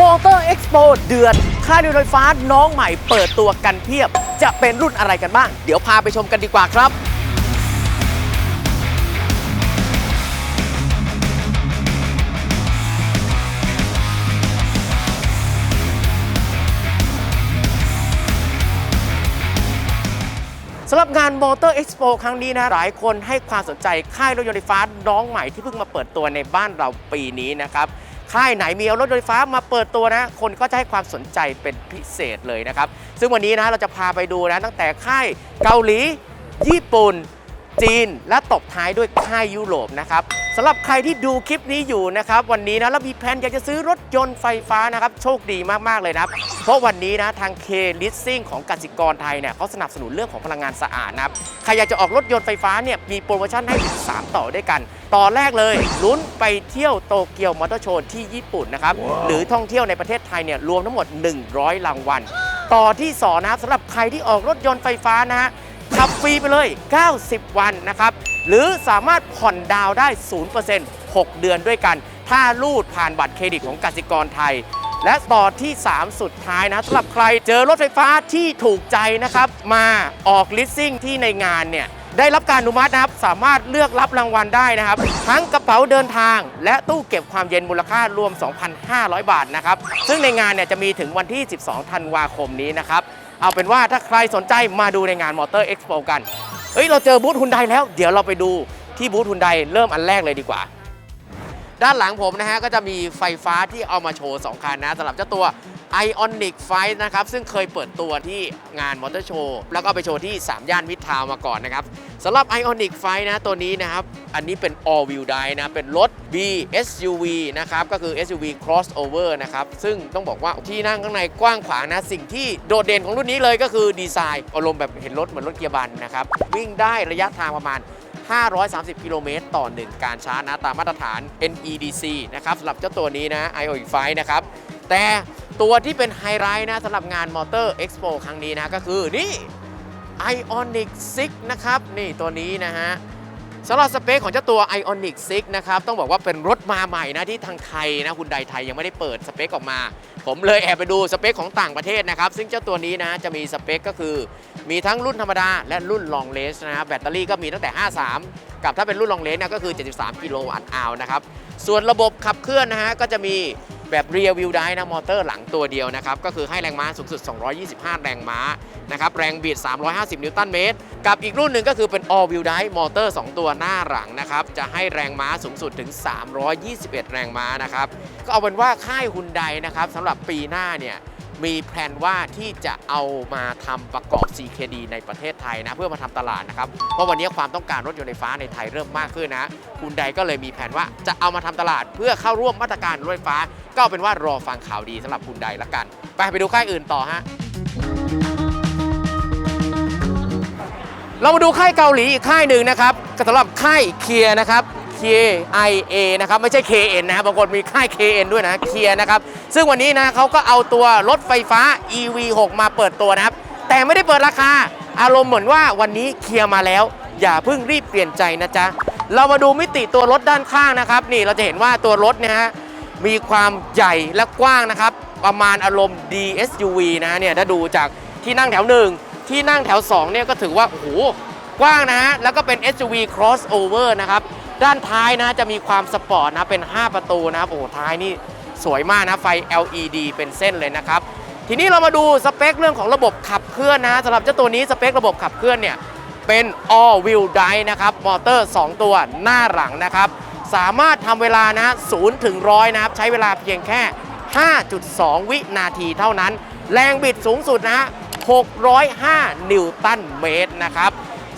มอเตอร์เอ็กซ์โปเดือด ค่ายรถไฟฟ้าน้องใหม่เปิดตัวกันเพียบ จะเป็นรุ่นอะไรกันบ้าง เดี๋ยวพาไปชมกันดีกว่าครับสำหรับงาน Motor Expo ครั้งนี้นะหลายคนให้ความสนใจค่ายรถยนต์ไฟฟ้าน้องใหม่ที่เพิ่งมาเปิดตัวในบ้านเราปีนี้นะครับ ค่ายไหนมีเอารถยนต์ไฟฟ้ามาเปิดตัวนะ คนก็จะให้ความสนใจเป็นพิเศษเลยนะครับ ซึ่งวันนี้นะเราจะพาไปดูนะตั้งแต่ค่ายเกาหลี ญี่ปุ่น จีน และตบท้ายด้วยค่ายยุโรปนะครับสำหรับใครที่ดูคลิปนี้อยู่นะครับวันนี้นะแล้วมีแผนอยากจะซื้อรถยนต์ไฟฟ้านะครับโชคดีมากๆเลยนะครับเพราะวันนี้นะทาง K Leasing ของกสิกรไทยเนี่ยเขาสนับสนุนเรื่องของพลังงานสะอาดนะครับใครอยากจะออกรถยนต์ไฟฟ้าเนี่ยมีโปรโมชั่นให้ถึง3ต่อด้วยกันต่อแรกเลยลุ้นไปเที่ยวโตเกียวมอเตอร์โชว์ที่ญี่ปุ่นนะครับหรือท่องเที่ยวในประเทศไทยเนี่ยรวมทั้งหมด 100 รางวัล ต่อที่สองนะครับสำหรับใครที่ออกรถยนต์ไฟฟ้านะฮะ ขับฟรีไปเลย 90 วันนะครับ หรือสามารถผ่อนดาวได้ 0% 6 เดือนด้วยกัน ถ้ารูดผ่านบัตรเครดิตของกสิกรไทย และต่อที่ 3 สุดท้ายนะสำหรับใครเจอรถไฟฟ้าที่ถูกใจนะครับ มาออกลิสซิ่งที่ในงานเนี่ยได้รับการอนุมัตินะครับ สามารถเลือกรับรางวัลได้นะครับ ทั้งกระเป๋าเดินทาง และตู้เก็บความเย็นมูลค่ารวม 2,500 บาทนะครับ ซึ่งในงานเนี่ยจะมีถึงวันที่ 12 ธันวาคมนี้นะครับ เอาเป็นว่าถ้าใครสนใจมาดูในงานมอเตอร์เอ็กซ์โปกัน เอ้ยเราเจอบูธฮุนไดแล้ว เดี๋ยวเราไปดูที่บูธฮุนไดเริ่มอันแรกเลยดีกว่า ด้านหลังผมนะฮะก็จะมีไฟฟ้าที่เอามาโชว์ 2 คันนะสำหรับเจ้าตัว Ionic 5นะครับ ซึ่งเคยเปิดตัวที่งานมอเตอร์โชว์แล้วก็ไปโชว์ที่ 3 ย่านมิตรทาวมาก่อนนะครับสำหรับ Ionic 5นะตัวนี้นะครับ อันนี้เป็น all wheel drive นะ เป็นรถ B SUV นะครับ ก็คือ SUV crossover นะครับ ซึ่งต้องบอกว่าที่นั่งข้างในกว้างขวางนะ สิ่งที่โดดเด่นของรุ่นนี้เลยก็คือดีไซน์อารมณ์แบบเห็นรถเหมือนรถเกียร์บันนะครับ วิ่งได้ระยะทางประมาณ 530 กิโลเมตรต่อ 1 การชาร์จนะ ตามมาตรฐาน NEDC นะครับสำหรับเจ้าตัวนี้นะ iOIC 5นะครับ แต่ตัวที่เป็นไฮไลท์นะสำหรับงาน Motor Expo ครั้งนี้นะ ก็คือนี่ Ionic 6 นะครับ นี่ตัวนี้นะฮะ สำหรับสเปคของเจ้าตัว Ionic 6 นะครับ ต้องบอกว่าเป็นรถมาใหม่นะที่ทางไทยนะคุณไดไทยยังไม่ได้เปิดสเปคออกมา ผมเลยแอบไปดูสเปคของต่างประเทศนะครับ ซึ่งเจ้าตัวนี้นะจะมีสเปคก็คือ มีทั้งรุ่นธรรมดาและรุ่น long range นะครับแบตเตอรี่ก็มีตั้งแต่ 53 กับถ้าเป็นรุ่น long range นะก็คือ 73 กิโลวัตต์อาวนะครับส่วนระบบขับเคลื่อนนะฮะก็จะมี แบบเรียวิวได้นะมอเตอร์หลังตัวเดียวนะครับ ก็คือให้แรงม้าสูงสุด 225 แรงม้านะครับแรงบิด 350 นิวตันเมตร กับอีกรุ่นหนึ่งก็คือเป็น all wheel drive มอเตอร์ 2 ตัวหน้าหลังนะครับ จะให้แรงม้าสูงสุดถึง 321 แรงม้านะครับ ก็เอาเป็นว่าค่ายฮุนไดนะครับสำหรับปีหน้าเนี่ย มีแผนว่าที่จะเอามาทำประกอบ CKD ในประเทศไทยนะ เพื่อมาทำตลาดนะครับ เพราะวันนี้ความต้องการรถยนต์ไฟฟ้าในไทยเริ่มมากขึ้นนะคุณใดก็เลยมีแผนว่าจะเอามาทำตลาดเพื่อเข้าร่วมมาตรการรถไฟฟ้า ก็เป็นว่ารอฟังข่าวดีสำหรับคุณใดละกัน ไปไปดูค่ายอื่นต่อฮะเรามาดูค่ายเกาหลีอีกค่ายหนึ่งนะครับก็สำหรับค่ายเคียนะครับ K I A นะครับไม่ใช่ KN นะครับบางคนมีค่าย KN ด้วยนะเคียนะครับ ซึ่งวันนี้นะเขาก็เอาตัวรถไฟฟ้า EV 6 มาเปิดตัวนะครับ แต่ไม่ได้เปิดราคา อารมณ์เหมือนว่าวันนี้เคียมาแล้ว อย่าเพิ่งรีบเปลี่ยนใจนะจ๊ะ เรามาดูมิติตัวรถด้านข้างนะครับ นี่เราจะเห็นว่าตัวรถเนี่ยฮะมีความใหญ่และกว้างนะครับ ประมาณอารมณ์ DSUV นะเนี่ยถ้าดูจากที่นั่งแถวหนึ่งที่นั่งแถวสองเนี่ยก็ถือว่าโอ้โหกว้างนะฮะแล้วก็เป็น SUV crossover นะครับ ด้านท้ายนะจะมีความสปอร์ตนะเป็น 5 ประตูนะครับโอ้ท้ายนี่สวยมากนะไฟ LED เป็นเส้นเลยนะครับ ทีนี้เรามาดูสเปคเรื่องของระบบขับเคลื่อนนะสำหรับเจ้าตัวนี้สเปคระบบขับเคลื่อนเนี่ยเป็น all wheel drive นะครับมอเตอร์ 2 ตัวหน้าหลังนะครับ สามารถทำเวลานะ0ถึง100 นะครับ ใช้เวลาเพียงแค่ 5.2 วินาทีเท่านั้น แรงบิดสูงสุดนะฮะ605 นิวตันเมตรนะครับ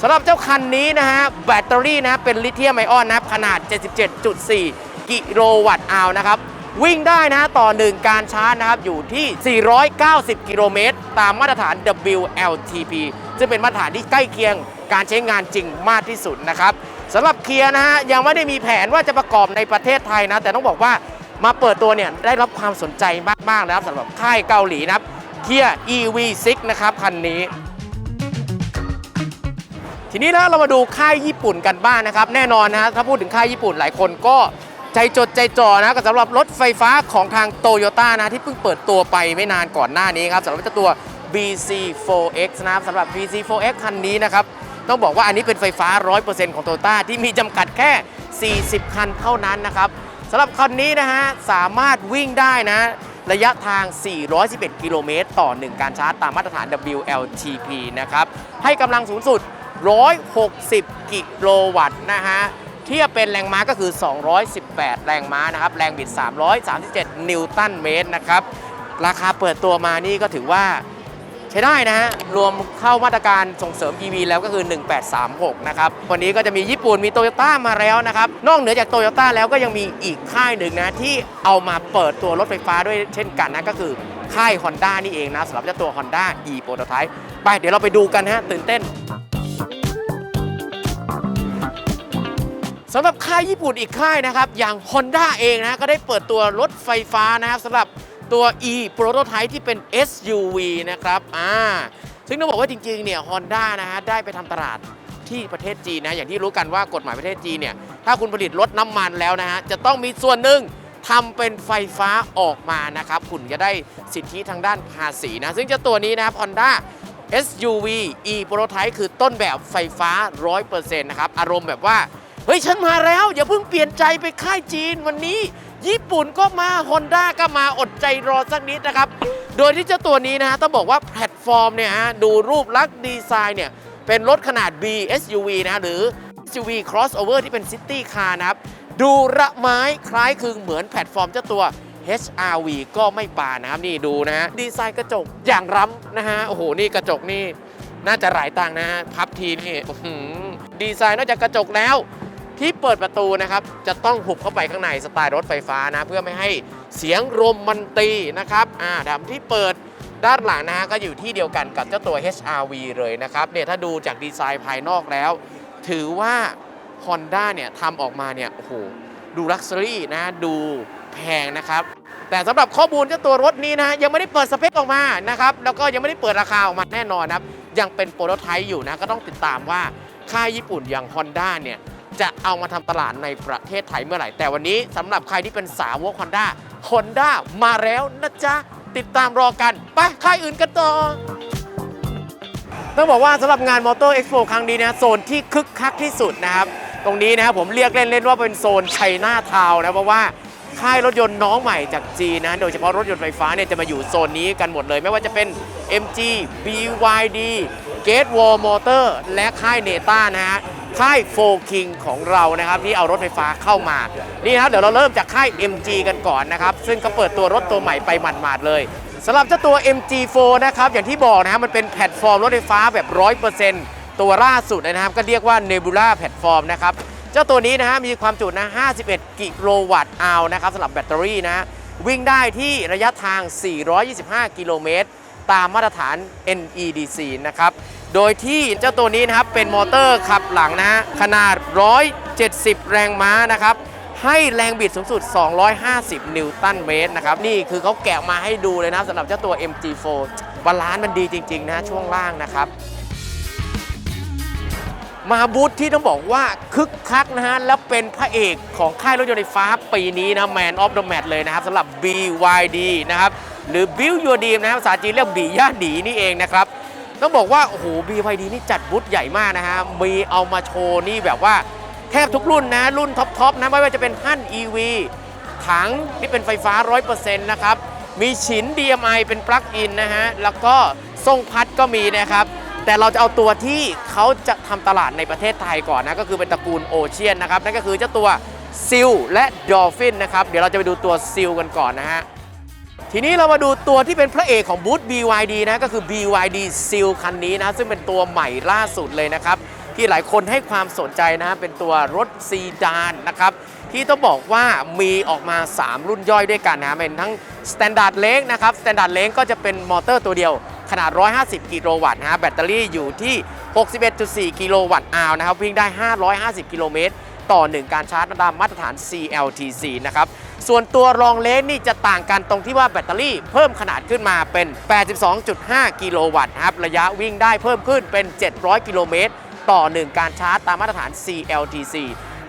สำหรับเจ้าคันนี้นะฮะแบตเตอรี่นะเป็นลิเธียมไอออนนะครับขนาด 77.4 กิโลวัตต์อาวนะครับวิ่งได้นะต่อหนึ่งการชาร์จนะครับอยู่ที่ 490 กิโลเมตร ตามมาตรฐาน WLTP ซึ่งเป็นมาตรฐานที่ใกล้เคียงการใช้งานจริงมากที่สุดนะครับสำหรับเคียร์นะฮะยังไม่ได้มีแผนว่าจะประกอบในประเทศไทยนะ แต่ต้องบอกว่ามาเปิดตัวเนี่ยได้รับความสนใจมากๆนะครับสำหรับค่ายเกาหลีนะครับเคีย EV6 นะครับคันนี้ ทีนี้นะเรามาดูค่ายญี่ปุ่นกันบ้างนะครับ แน่นอนนะฮะถ้าพูดถึงค่ายญี่ปุ่นหลายคนก็ใจจดใจจ่อนะกับสำหรับรถไฟฟ้าของทางโตโยต้านะที่เพิ่งเปิดตัวไปไม่นานก่อนหน้านี้ครับสำหรับเจ้าตัว BC4X นะครับสำหรับ BC4X คันนี้นะครับต้องบอกว่าอันนี้เป็นไฟฟ้า 100%ของโตโยต้าที่มีจำกัดแค่ 40 คันเท่านั้นนะครับสำหรับคันนี้นะฮะสามารถวิ่งได้นะ ระยะทาง 411 กิโลเมตรต่อ 1 การชาร์จตามมาตรฐาน WLTP นะครับให้กำลังสูงสุด 160 กิโลวัตต์นะฮะเทียบเป็นแรงม้าก็คือ 218 แรงม้านะครับ แรงบิด 337 นิวตันเมตรนะครับ ราคาเปิดตัวมานี่ก็ถือว่าใช้ได้นะฮะ รวมเข้ามาตรการส่งเสริม EV แล้วก็คือ 1836 นะครับ วันนี้ก็จะมีญี่ปุ่นมีโตโยต้ามาแล้วนะครับ นอกเหนือจากโตโยต้าแล้วก็ยังมีอีกค่ายหนึ่งนะ ที่เอามาเปิดตัวรถไฟฟ้าด้วยเช่นกันนะ ก็คือค่าย Honda นี่เองนะสำหรับเจ้าตัว Honda e Prototype ไปเดี๋ยวเราไปดูกันฮะ ตื่นเต้น สำหรับค่ายญี่ปุ่นอีกค่ายนะครับ อย่าง Honda เองนะก็ได้เปิดตัวรถไฟฟ้านะครับสำหรับตัว e Prototype ที่เป็น SUV นะครับอ่าซึ่งต้องบอกว่าจริงๆเนี่ย Honda นะฮะได้ไปทำตลาดที่ประเทศจีนนะอย่างที่รู้กันว่ากฎหมายประเทศจีนเนี่ยถ้าคุณผลิตรถน้ำมันแล้วนะฮะจะต้องมีส่วนหนึ่งทำเป็นไฟฟ้าออกมานะครับคุณจะได้สิทธิทางด้านภาษีนะ ซึ่งเจ้าตัวนี้นะครับ Honda SUV e Prototype คือต้นแบบไฟฟ้า 100%นะครับ อารมณ์แบบว่า เฮ้ย ฉันมาแล้ว อย่าเพิ่งเปลี่ยนใจไปค่ายจีนวันนี้ ญี่ปุ่นก็มา Honda ก็มาอดใจรอสักนิดนะครับ โดยที่เจ้าตัวนี้นะฮะ ต้องบอกว่าแพลตฟอร์มเนี่ยฮะ ดูรูปลักษณ์ดีไซน์เนี่ย เป็นรถขนาด B SUV นะหรือ SUV crossover ที่เป็นซิตี้คาร์นะครับ ดูระไม้คล้ายคลึงเหมือนแพลตฟอร์มเจ้าตัว HRV ก็ไม่ปานะครับนี่ดูนะฮะดีไซน์กระจกอย่างล้ำนะฮะโอ้โหนี่กระจกนี่น่าจะหลายตังนะฮะพับทีนี่ดีไซน์นอกจากกระจกแล้ว ที่เปิดประตูนะครับจะต้องหุบเข้าไปข้างในสไตล์รถไฟฟ้านะเพื่อไม่ให้เสียงลมมันตีนะครับอ่าดำที่เปิดด้านหลังนะฮะก็อยู่ที่เดียวกันกับเจ้าตัว HRV เลยนะครับเนี่ยถ้าดูจากดีไซน์ภายนอกแล้ว ถือว่า Honda เนี่ยทำออกมาเนี่ยโอ้โหดูลักซ์รี่นะดูแพงนะครับ แต่สำหรับข้อมูลเจ้าตัวรถนี้นะยังไม่ได้เปิดสเปคออกมานะครับแล้วก็ยังไม่ได้เปิดราคาออกมาแน่นอนครับยังเป็นโปรโตไทป์อยู่นะก็ต้องติดตามว่าค่ายญี่ปุ่นอย่าง Honda เนี่ย จะเอามาทำตลาดในประเทศไทยเมื่อไหร่ แต่วันนี้สำหรับใครที่เป็นสาวก Honda Honda มาแล้วนะจ๊ะ ติดตามรอกัน ไปค่ายอื่นกันต่อ ต้องบอกว่าสำหรับงานมอเตอร์เอ็กซ์โปครั้งนี้นะโซนที่คึกคักที่สุดนะครับ ตรงนี้นะครับผมเรียกเล่นๆว่าเป็นโซนชัยนาทาวน์นะเพราะว่าค่ายรถยนต์น้องใหม่จากจีนนะ โดยเฉพาะรถยนต์ไฟฟ้าเนี่ยจะมาอยู่โซนนี้กันหมดเลย ไม่ว่าจะเป็น MG BYD Gate Wall Motor และค่ายเนต้านะฮะ ค่ายโฟคิงของเรานะครับที่เอารถไฟฟ้าเข้ามา นี่นะครับเดี๋ยวเราเริ่มจากค่าย MG กันก่อนนะครับ ซึ่งก็เปิดตัวรถตัวใหม่ไปหมาดๆเลยสำหรับเจ้าตัว MG4 นะครับอย่างที่บอกนะฮะมันเป็นแพลตฟอร์มรถไฟฟ้าแบบ 100%ตัวล่าสุดนะครับ ก็เรียกว่า Nebula แพลตฟอร์มนะครับเจ้าตัวนี้นะฮะมีความจุนะ 51 กิโลวัตต์อาวนะครับสำหรับแบตเตอรี่นะวิ่งได้ที่ระยะทาง 425 กิโลเมตร ตามมาตรฐาน NEDC นะครับ โดยที่เจ้าตัวนี้นะครับเป็นมอเตอร์ขับหลังนะฮะขนาด 170 แรงม้านะครับให้แรงบิดสูงสุด 250 นิวตันเมตรนะครับ นี่คือเขาแกะมาให้ดูเลยนะสำหรับเจ้าตัว MG4 บาลานซ์มันดีจริง ๆ นะช่วงล่างนะครับ มาบูธที่ต้องบอกว่าคึกคักนะฮะ แล้วเป็นพระเอกของค่ายรถยนต์ไฟฟ้าปีนี้นะ Man of the Match เลยนะครับสำหรับ BYD นะครับ หรือ Build Your Dream นะครับภาษาจีนเรียกบีย่าดีนี่เองนะครับ ต้องบอกว่า โอ้โห BYD นี่จัดบูธใหญ่มากนะฮะ มีเอามาโชว์นี่แบบว่าแทบทุกรุ่นนะ รุ่นท็อปๆนะ ไม่ว่าจะเป็นฮั่น EV ถังที่เป็นไฟฟ้า 100%นะครับ มีฉิน DMI เป็นปลั๊กอินนะฮะ แล้วก็ทรงพัดก็มีนะครับ แต่เราจะเอาตัวที่เขาจะทำตลาดในประเทศไทยก่อนนะ ก็คือเป็นตระกูลโอเชียนนะครับ นั่นก็คือเจ้าตัวซิลและดอลฟินนะครับ เดี๋ยวเราจะไปดูตัวซิลกันก่อนนะฮะ ทีนี้เรามาดูตัวที่เป็นพระเอกของบูธ BYD นะก็คือ BYD Seal คันนี้นะซึ่งเป็นตัวใหม่ล่าสุดเลยนะครับ ที่หลายคนให้ความสนใจนะเป็นตัวรถซีดานนะครับที่ต้องบอกว่ามีออกมา 3 รุ่นย่อยด้วยกันนะเป็นทั้ง Standard l a n g นะครับ Standard l a n g ก็จะเป็นมอเตอร์ตัวเดียวขนาด 150 กิโลวัตต์นะฮะแบตเตอรี่อยู่ที่ 61.4 กิโลวัตต์อาวนะครับวิ่งได้ 550 กิโลเมตรต่อ 1 การชาร์จตามมาตรฐาน CLTC นะครับ ส่วนตัวรองเลนนี่จะต่างกันตรงที่ว่าแบตเตอรี่เพิ่มขนาดขึ้นมาเป็น 82.5 กิโลวัตต์นะครับ ระยะวิ่งได้เพิ่มขึ้นเป็น 700 กิโลเมตร ต่อ 1 การชาร์จตามมาตรฐาน CLTC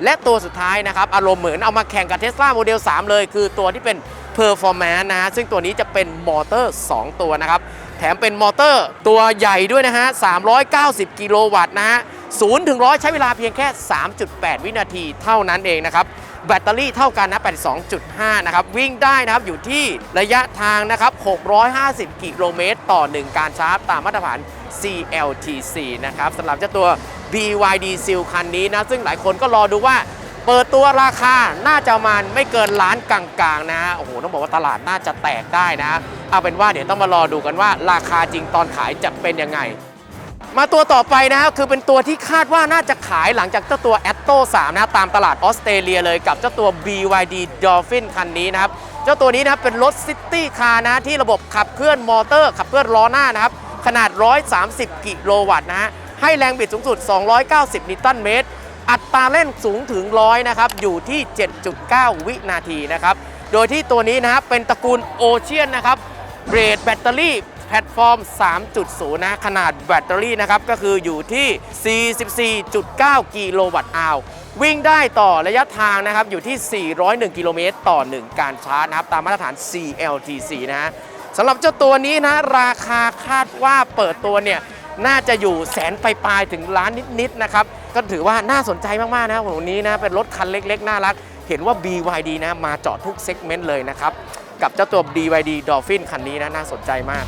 และตัวสุดท้ายนะครับ อารมณ์เหมือนเอามาแข่งกับเทสลาโมเดล3เลย คือตัวที่เป็น Performance นะฮะ ซึ่งตัวนี้จะเป็นมอเตอร์ 2 ตัวนะครับ แถมเป็นมอเตอร์ตัวใหญ่ด้วยนะฮะ 390 กิโลวัตต์นะฮะ0ถึง100 ใช้เวลาเพียงแค่ 3.8 วินาทีเท่านั้นเองนะครับ แบตเตอรี่เท่ากันนะ 82.5 นะครับ วิ่งได้นะครับอยู่ที่ระยะทางนะครับ 650 กิโลเมตรต่อ 1 การชาร์จตามมาตรฐาน CLTC นะครับสำหรับเจ้าตัว BYD Seal คันนี้นะ ซึ่งหลายคนก็รอดูว่าเปิดตัวราคา น่าจะมาไม่เกินล้านกลางๆนะ โอ้โห ต้องบอกว่าตลาดน่าจะแตกได้นะ เอาเป็นว่าเดี๋ยวต้องมารอดูกันว่าราคาจริงตอนขายจะเป็นยังไง มาตัวต่อไปนะครับคือเป็นตัวที่คาดว่าน่าจะขายหลังจากเจ้าตัว a t t o 3นะตามตลาดออสเตรเลียเลยกับเจ้าตัว BYD Dolphin คันนี้นะครับ เจ้าตัวนี้นะครับเป็นรถซิตี้คาร์นะที่ระบบขับเคลื่อนมอเตอร์ ขับเคลื่อนล้อหน้านะครับ ขนาด 130 กิโลวัตต์นะฮะให้แรงบิดสูงสุด 290 นิวตันเมตร อัตราเร่งสูงถึง 100 นะครับ อยู่ที่ 7.9 วินาทีนะครับ โดยที่ตัวนี้นะครับเป็นตระกูลโอเชียนนะครับเกรดแบตเตอรี่ ลตฟอร์ม 3.0 นะ ขนาดแบตเตอรี่นะครับ ก็คืออยู่ที่ 44.9 กิโลวัตต์อาววิ่งได้ต่อระยะทางนะครับ อยู่ที่ 401 กิโลเมตรต่อ 1 การชาร์จนะครับ ตามมาตรฐาน CLTC นะฮะสำหรับเจ้าตัวนี้นะ ราคาคาดว่าเปิดตัวเนี่ย น่าจะอยู่แสนปลายๆถึงล้านนิดๆนะครับ ก็ถือว่าน่าสนใจมากๆนะวันนี้นะ เป็นรถคันเล็กๆ น่ารัก เห็นว่า BYD นะ มาเจาะทุกเซกเมนต์เลยนะครับ กับเจ้าตัว BYD Dolphin คันนี้นะ น่าสนใจมาก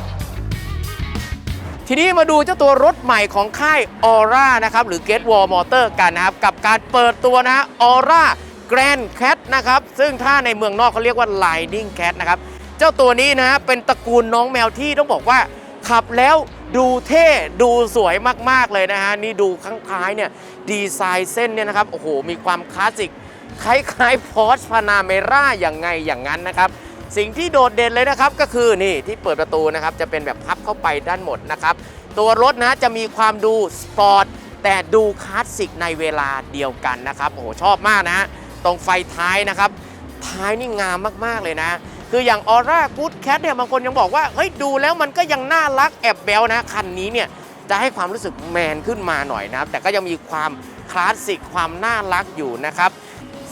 ทีนี้มาดูเจ้าตัวรถใหม่ของค่าย Aura นะครับหรือ Get Wall Motor กันนะครับ กับการเปิดตัวนะฮะ Aura Grand Cat นะครับ ซึ่งถ้าในเมืองนอกเขาเรียกว่า Lightning Cat นะครับ เจ้าตัวนี้นะฮะเป็นตระกูลน้องแมวที่ต้องบอกว่า ขับแล้วดูเท่ดูสวยมาก ๆ เลยนะฮะ นี่ดูข้างท้ายเนี่ย ดีไซน์เส้นเนี่ยนะครับ โอ้โห มีความคลาสสิก คล้ายๆ Porsche Panamera อย่างไงอย่างนั้นนะครับ สิ่งที่โดดเด่นเลยนะครับก็คือนี่ที่เปิดประตูนะครับจะเป็นแบบพับเข้าไปด้านหมดนะครับ ตัวรถนะจะมีความดูสปอร์ตแต่ดูคลาสสิกในเวลาเดียวกันนะครับโอ้โหชอบมากนะตรงไฟท้ายนะครับ ท้ายนี่งามมากๆเลยนะ คืออย่างออร่ากู๊ดแคทเนี่ยบางคนยังบอกว่าเฮ้ยดูแล้วมันก็ยังน่ารักแอบแบลนะคันนี้เนี่ยจะให้ความรู้สึกแมนขึ้นมาหน่อยนะครับแต่ก็ยังมีความคลาสสิกความน่ารักอยู่นะครับ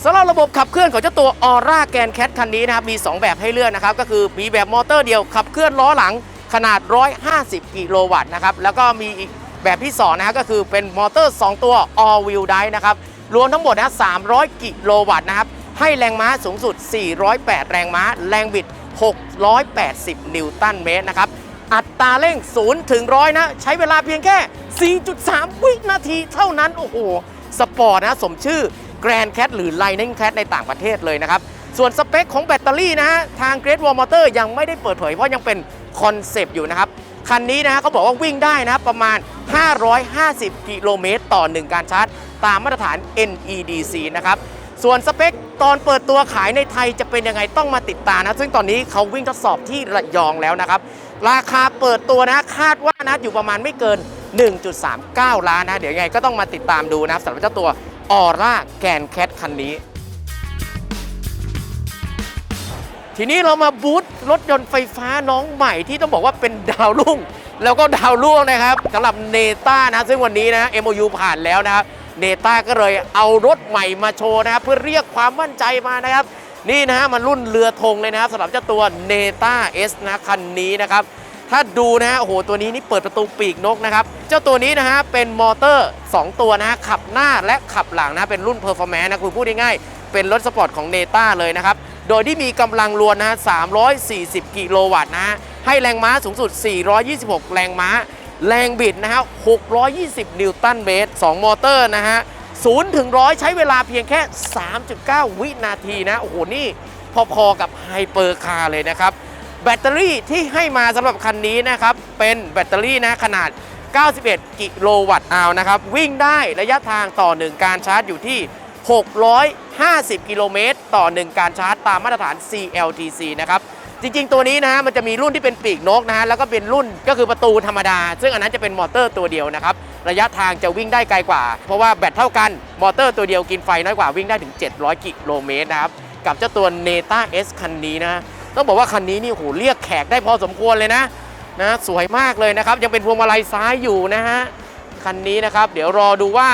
สำหรับระบบขับเคลื่อนของเจ้าตัวออร่าแกนแคทคันนี้นะครับมี 2 แบบให้เลือกนะครับก็คือมีแบบมอเตอร์เดียวขับเคลื่อนล้อหลังขนาด 150 กิโลวัตต์นะครับแล้วก็มีอีกแบบที่2นะครับก็คือเป็นมอเตอร์ 2 ตัว all wheel drive นะครับรวมทั้งหมดนะ300 กิโลวัตต์นะครับให้แรงม้าสูงสุด 408 แรงม้า แรงบิด 680 นิวตันเมตรนะครับอัตราเร่ง 0 ถึง 100 นะ ใช้เวลาเพียงแค่ 4.3 วินาทีเท่านั้น โอ้โห สปอร์ตนะ สมชื่อ Grand Cat หรือ Lightning Cat ในต่างประเทศเลยนะครับ ส่วนสเปคของแบตเตอรี่นะฮะ ทาง Great Wall Motor ยังไม่ได้เปิดเผย เพราะยังเป็นคอนเซปต์อยู่นะครับ คันนี้นะฮะเขาบอกว่าวิ่งได้นะประมาณ 550 กิโลเมตรต่อ 1 การชาร์จ ตามมาตรฐาน NEDC นะครับส่วนสเปคตอนเปิดตัวขายในไทยจะเป็นยังไงต้องมาติดตามนะ ซึ่งตอนนี้เขาวิ่งทดสอบที่ระยองแล้วนะครับ ราคาเปิดตัวนะคาดว่านะอยู่ประมาณไม่เกิน 1.39 ล้านนะ เดี๋ยวยังไงก็ต้องมาติดตามดูนะครับสำหรับเจ้าตัวออร่าแกนแคทคันนี้ ทีนี้เรามาบูธรถยนต์ไฟฟ้าน้องใหม่ที่ต้องบอกว่าเป็นดาวรุ่ง แล้วก็ดาวร่วงนะครับสำหรับเนต้านะ ซึ่งวันนี้นะ MOU ผ่านแล้วนะครับเนต้าก็เลยเอารถใหม่มาโชว์นะครับ เพื่อเรียกความมั่นใจมานะครับ นี่นะฮะมันรุ่นเรือธงเลยนะครับสำหรับเจ้าตัวเนต้าเอสนะคันนี้นะครับ ถ้าดูนะฮะโอ้โหตัวนี้นี่เปิดประตูปีกนกนะครับ เจ้าตัวนี้นะฮะเป็นมอเตอร์ 2 ตัวนะฮะขับหน้าและขับหลังนะเป็นรุ่นเพอร์ฟอร์แมนซ์นะคุณพูดง่ายๆเป็นรถสปอร์ตของเนต้าเลยนะครับ โดยที่มีกำลังรวนนะฮะ340 กิโลวัตต์นะฮะให้แรงม้าสูงสุด 426 แรงม้า แรงบิดนะฮะ620 นิวตันเมตร2มอเตอร์นะฮะ0ถึง100 ใช้เวลาเพียงแค่ 3.9 วินาทีนะโอ้โหนี่พอๆกับไฮเปอร์คาร์เลยนะครับ แบตเตอรี่ที่ให้มาสำหรับคันนี้นะครับ เป็นแบตเตอรี่นะขนาด 91 กิโลวัตต์อาวนะครับ วิ่งได้ระยะทางต่อ 1 การชาร์จอยู่ที่ 650 กิโลเมตรต่อ 1 การชาร์จตามมาตรฐาน CLTC นะครับจริง ๆ ตัวนี้นะฮะมันจะมีรุ่นที่เป็นปีกนกนะฮะแล้วก็เป็นรุ่นก็คือประตูธรรมดา ซึ่งอันนั้นจะเป็นมอเตอร์ตัวเดียวนะครับระยะทางจะวิ่งได้ไกลกว่า เพราะว่าแบตเท่ากันมอเตอร์ตัวเดียวกินไฟน้อยกว่าวิ่งได้ถึง 700 กิโลเมตรนะครับกับเจ้าตัว Neta S คันนี้นะ ต้องบอกว่าคันนี้นี่โหเรียกแขกได้พอสมควรเลยนะนะสวยมากเลยนะครับ ยังเป็นพวงมาลัยซ้ายอยู่นะฮะคันนี้นะครับ เดี๋ยวรอดูว่า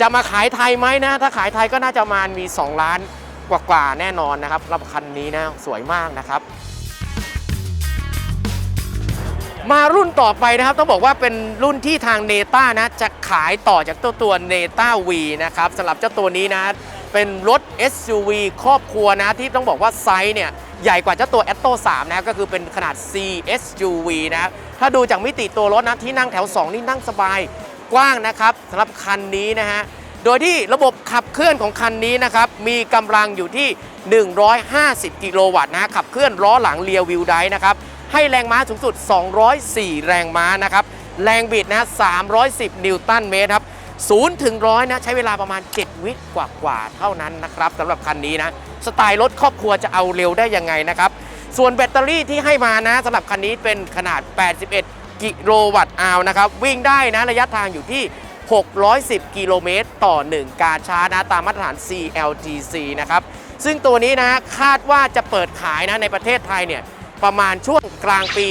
จะมาขายไทยไหมนะ ถ้าขายไทยก็น่าจะมามี 2 ล้านกว่าๆแน่นอนนะครับรับคันนี้นะสวยมากนะครับ มารุ่นต่อไปนะครับ ต้องบอกว่าเป็นรุ่นที่ทางเนต้านะ จะขายต่อจากตัวตัวเนต้า V นะครับสำหรับเจ้าตัวนี้นะ เป็นรถ SUV ครอบครัวนะที่ต้องบอกว่าไซส์เนี่ย ใหญ่กว่าเจ้าตัว a t t o 3 นะครับก็คือเป็นขนาด CSUV นะถ้าดูจากมิติตัวรถนะที่นั่งแถว 2 นี่นั่งสบายกว้างนะครับสำหรับคันนี้นะฮะโดยที่ระบบขับเคลื่อนของคันนี้นะครับมีกำลังอยู่ที่ 150 กิโลวัตต์นะขับเคลื่อนล้อหลังเรียววิวไดนะครับให้แรงม้าสูงสุด 204 แรงม้านะครับแรงบิดนะ310 นิวตันเมตรครับ 0ถึงร้อยนะใช้เวลาประมาณ 7 วิกว่าๆเท่านั้นนะครับสำหรับคันนี้นะ สไตล์รถครอบครัวจะเอาเร็วได้ยังไงนะครับ ส่วนแบตเตอรี่ที่ให้มานะสำหรับคันนี้เป็นขนาด 81 กิโลวัตต์อาวนะครับ วิ่งได้นะระยะทางอยู่ที่ 610 กิโลเมตรต่อ 1 การชาร์จนะตามมาตรฐาน CLTC นะครับ ซึ่งตัวนี้นะคาดว่าจะเปิดขายนะในประเทศไทยเนี่ยประมาณช่วงกลางปี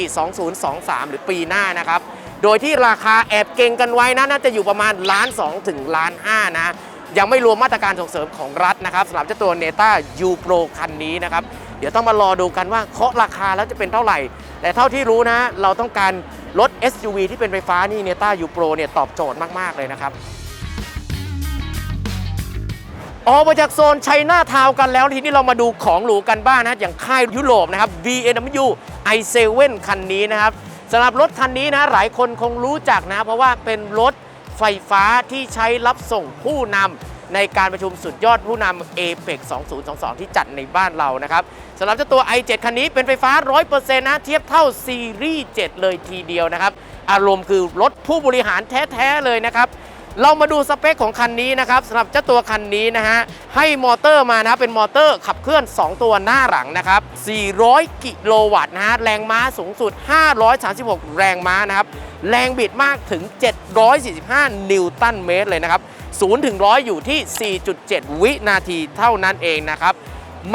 2023 หรือปีหน้านะครับ โดยที่ราคาแอบเก่งกันไว้นะน่าจะอยู่ประมาณล้าน2ถึงล้าน5นะยังไม่รวมมาตรการส่งเสริมของรัฐนะครับสำหรับเจ้าตัวเนต้า U Pro คันนี้นะครับเดี๋ยวต้องมารอดูกันว่าเคาะราคาแล้วจะเป็นเท่าไหร่ แต่เท่าที่รู้นะ เราต้องการรถ SUV ที่เป็นไฟฟ้านี่เนต้า U Pro เนี่ยตอบโจทย์มาก ๆ เลยนะครับออกมาจากโซนไชน่าทาวกันแล้วทีนี้เรามาดูของหรูกันบ้างนะ อย่างค่ายยุโรปนะครับ BMW i7 คันนี้นะครับ สำหรับรถคันนี้นะหลายคนคงรู้จักนะ เพราะว่าเป็นรถไฟฟ้าที่ใช้รับส่งผู้นำในการประชุมสุดยอดผู้นำ APEC 2022 ที่จัดในบ้านเรานะครับสำหรับเจ้าตัว i7 คันนี้เป็นไฟฟ้า 100%นะเทียบเท่าซีรีส์7เลยทีเดียวนะครับ อารมณ์คือรถผู้บริหารแท้ ๆ เลยนะครับ เรามาดูสเปคของคันนี้นะครับสำหรับเจ้าตัวคันนี้นะฮะให้มอเตอร์มานะเป็นมอเตอร์ขับเคลื่อน 2 ตัวหน้าหลังนะครับ 400 กิโลวัตต์นะฮะแรงม้าสูงสุด 536 แรงม้านะครับ แรงบิดมากถึง 745 นิวตันเมตรเลยนะครับ0ถึง100 อยู่ที่ 4.7 วินาทีเท่านั้นเองนะครับ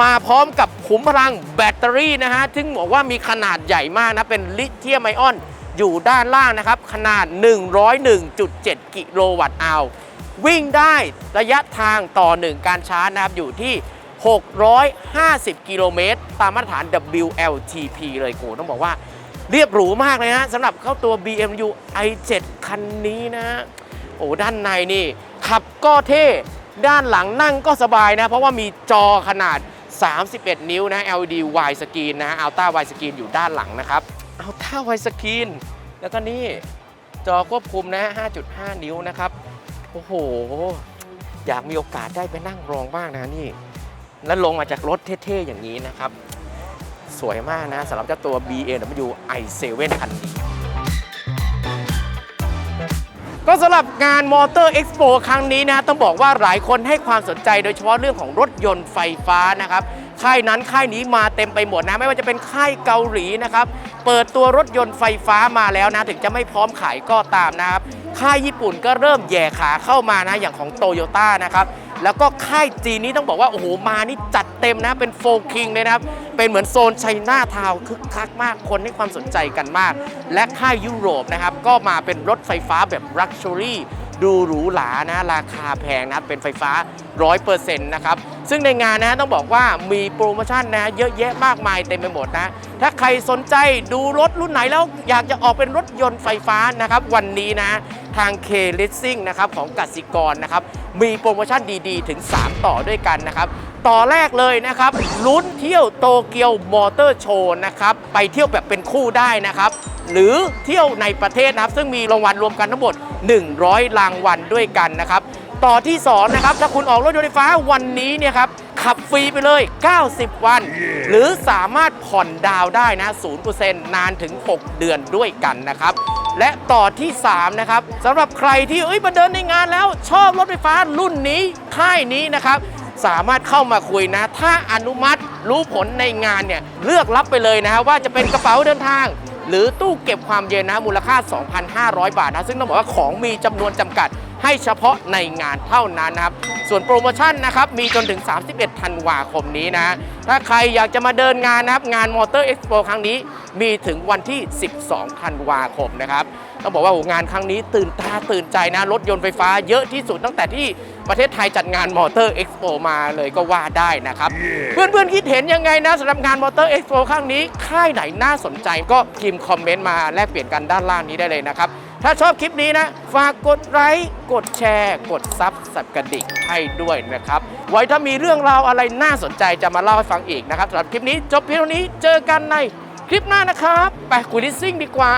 มาพร้อมกับขุมพลังแบตเตอรี่นะฮะซึ่งบอกว่ามีขนาดใหญ่มากนะเป็นลิเธียมไอออน อยู่ด้านล่างนะครับ ขนาด 101.7 กิโลวัตต์อาววิ่งได้ระยะทางต่อ 1 การชาร์จนะครับ อยู่ที่ 650 กิโลเมตร ตามมาตรฐาน WLTP เลยโกต้องบอกว่าเรียบหรูมากเลยนะสำหรับเข้าตัว BMW i7 คันนี้นะโอ้ด้านในนี่ ขับก็เท่ ด้านหลังนั่งก็สบายนะ เพราะว่ามีจอขนาด 31 นิ้วนะ LED wide screen นะ Ultra wide screen อยู่ด้านหลังนะครับ Ultra wide screen แล้วก็นี่จอควบคุมนะ 5.5 นิ้วนะครับ โอ้โห อยากมีโอกาสได้ไปนั่งรองบ้างนะนี่ แล้วลงมาจากรถเท่ๆ อย่างนี้นะครับ สวยมากนะสำหรับเจ้าตัว BMW i7 คันนี้ ก็สำหรับงานมอเตอร์เอ็กซ์โปครั้งนี้นะ ต้องบอกว่าหลายคนให้ความสนใจโดยเฉพาะเรื่องของรถยนต์ไฟฟ้านะครับ ค่ายนั้นค่ายนี้มาเต็มไปหมดนะ ไม่ว่าจะเป็นค่ายเกาหลีนะครับ เปิดตัวรถยนต์ไฟฟ้ามาแล้วนะ ถึงจะไม่พร้อมขายก็ตามนะครับ ค่ายญี่ปุ่นก็เริ่มแย่ขาเข้ามานะ อย่างของโตโยต้านะครับแล้วก็ค่ายจีนนี้ต้องบอกว่า โอ้โห มานี่จัดเต็มนะ เป็นโฟคิงเลยนะครับ เป็นเหมือนโซนไชน่าทาวคึกคักมากคนให้ความสนใจกันมาก และค่ายยุโรปนะครับ ก็มาเป็นรถไฟฟ้าแบบลักชัวรี่ ดูหรูหรานะราคาแพงนะเป็นไฟฟ้า 100%นะครับ ซึ่งในงานนะต้องบอกว่ามีโปรโมชั่นนะเยอะแยะมากมายเต็มไปหมดนะ ถ้าใครสนใจดูรถรุ่นไหนแล้วอยากจะออกเป็นรถยนต์ไฟฟ้านะครับ วันนี้นะทาง K l e a s i n g นะครับของกสิกรนะครับ มีโปรโมชั่นดีๆ ถึง 3 ต่อด้วยกันนะครับ ต่อแรกเลยนะครับลุ้นเที่ยวโตเกียวมอเตอร์โชว์นะครับไปเที่ยวแบบเป็นคู่ได้นะครับ หรือเที่ยวในประเทศนะครับ ซึ่งมีรางวัลรวมกันทั้งหมด 100 รางวัลด้วยกันนะครับ ต่อที่2นะครับถ้าคุณออกรถยนต์ไฟฟ้าวันนี้เนี่ยครับขับฟรีไปเลย 90 วัน หรือสามารถผ่อนดาวได้นะ 0%นานถึง 6 เดือนด้วยกันนะครับ และต่อที่ 3 นะครับสำหรับใครที่เอ้ยมาเดินในงานแล้วชอบรถไฟฟ้ารุ่นนี้ ค่ายนี้นะครับ สามารถเข้ามาคุยนะ ถ้าอนุมัติรู้ผลในงานเนี่ยเลือกรับไปเลยนะฮะว่าจะเป็นกระเป๋าเดินทาง หรือตู้เก็บความเย็นนะมูลค่า 2,500 บาทนะซึ่งต้องบอกว่าของมีจำนวนจำกัดให้เฉพาะในงานเท่านั้นนะครับ ส่วนโปรโมชั่นนะครับ มีจนถึง 31 ธันวาคมนี้นะ ถ้าใครอยากจะมาเดินงานนะครับ งานมอเตอร์เอ็กซ์โปครั้งนี้มีถึงวันที่ 12 ธันวาคมนะครับ ต้องบอกว่าโอ้โหงานครั้งนี้ตื่นตาตื่นใจนะ รถยนต์ไฟฟ้าเยอะที่สุดตั้งแต่ที่ประเทศไทยจัดงานมอเตอร์เอ็กซ์โปมาเลยก็ว่าได้นะครับ เพื่อนๆคิดเห็นยังไงนะสำหรับงานมอเตอร์เอ็กซ์โปครั้งนี้ ค่ายไหนน่าสนใจก็พิมพ์คอมเมนต์มาแลกเปลี่ยนกันด้านล่างนี้ได้เลยนะครับ ถ้าชอบคลิปนี้นะ ฝากกดไลค์กดแชร์ กดซับสับกระดิ่งให้ด้วยนะครับ ไว้ถ้ามีเรื่องราวอะไรน่าสนใจจะมาเล่าให้ฟังอีกนะครับสำหรับคลิปนี้จบเพียงเท่านี้เจอกันในคลิปหน้านะครับไปคุยดิสซิ่งดีกว่า